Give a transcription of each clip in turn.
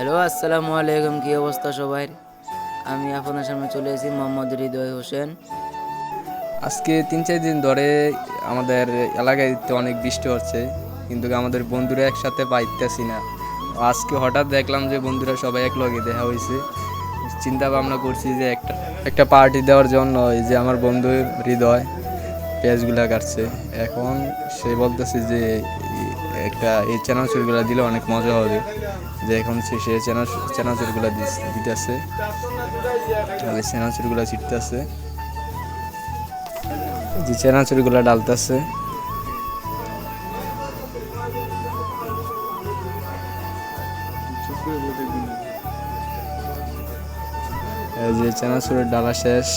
Hello আসসালামু আলাইকুম কি অবস্থা সবাই? আমি আপনার সামনে চলে এসেছি মোহাম্মদ হৃদয় হোসেন। আজকে তিন চার দিন ধরে আমাদের এলাকায় তো অনেক বৃষ্টি হচ্ছে, কিন্তু আমাদের বন্ধুরা একসাথে পাইতেছি না। আজকে হঠাৎ দেখলাম যে বন্ধুরা সবাই এক লগে দেখা হয়েছে। চিন্তা ভাবনা করছি যে একটা একটা পার্টি দেওয়ার জন্য এই যে আমার বন্ধু হৃদয়, পেঁয়াজগুলা কাটছে। এখন সে বলতেছে যে একটা এই চ্যানাচুরগুলো দিলে অনেক মজা হবে। যে এখন সে সে চ্যানাচুরগুলো দিতেছে। চ্যানাচুরগুলো ছিটতেছে। যে চেনাচুরিগুলো ডালতেছে। যে চেনাচুরের ডালা শেষ।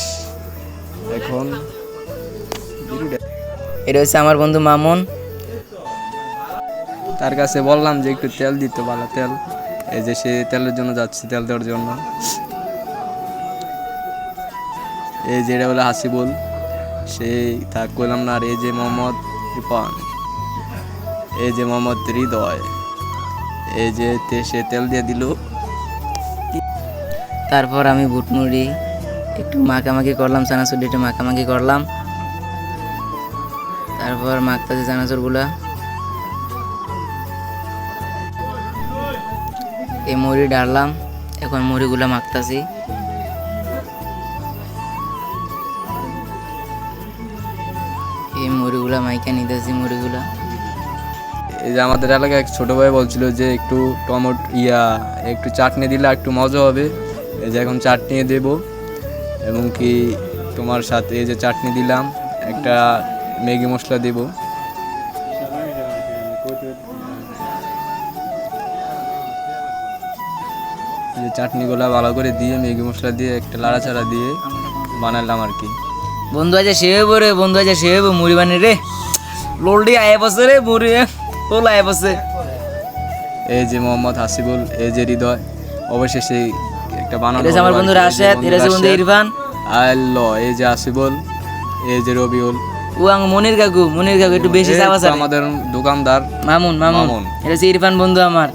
এখন এটা হচ্ছে আমার বন্ধু মামুন। তার কাছে বললাম যে একটু তেল দিত ভালো তেল। এই যে সে তেলের জন্য যাচ্ছে, তেল দেওয়ার জন্য। এই যে এটা হলো হাসিবুল। সেই থাক করলাম না, আর এই যে মোহাম্মদ রিপন এই যে মোহাম্মদ হৃদয়। এই যে সে তেল দিয়ে দিল। তারপর আমি বুটমুড়ি একটু মাখামাখি করলাম, চানাচুর একটু মাখামাখি করলাম। তারপর মাখতেছি চানাচুরগুলা। এই মুড়ি ডাললাম, এখন মুড়িগুলো মাখতাছি। এই মুড়িগুলো মাইকা নিতেছি, মুড়িগুলা। এই যে আমাদের এলাকায় এক ছোট ভাই বলছিল যে একটু টমেটো ইয়া, একটু চাটনি দিলে একটু মজা হবে। এই যে এখন চাটনি দেব, এবং কি তোমার সাথে এই যে চাটনি দিলাম, একটা ম্যাগি মশলা দেব। যে চাটনিগুলো ভালো করে দিয়ে ম্যাগি মশলা দিয়ে একটা লাড়াচাড়া দিয়ে বানালাম আর কি। বন্ধু আছে সে হইব রে বন্ধু আছে সে মুড়ি বানি রে। লোলডি আয় বসে রে মুড়ি তোল আয় বসে। এই যে মোহাম্মদ হাসিবুল এই যে হৃদয় অবশেষে একটা বানানো এটা আমার বন্ধু কি। এই যে রাশেদ এটা বন্ধু। ইরফান। আল্লাহ এই যে আসিবুল এই যে রবিউল। ও আং মনির কাকু মনির কাকু একটু বেশি চাওয়া তো আমাদের দোকানদার মামুন মামুন। এটা ইরফান বন্ধু আমার।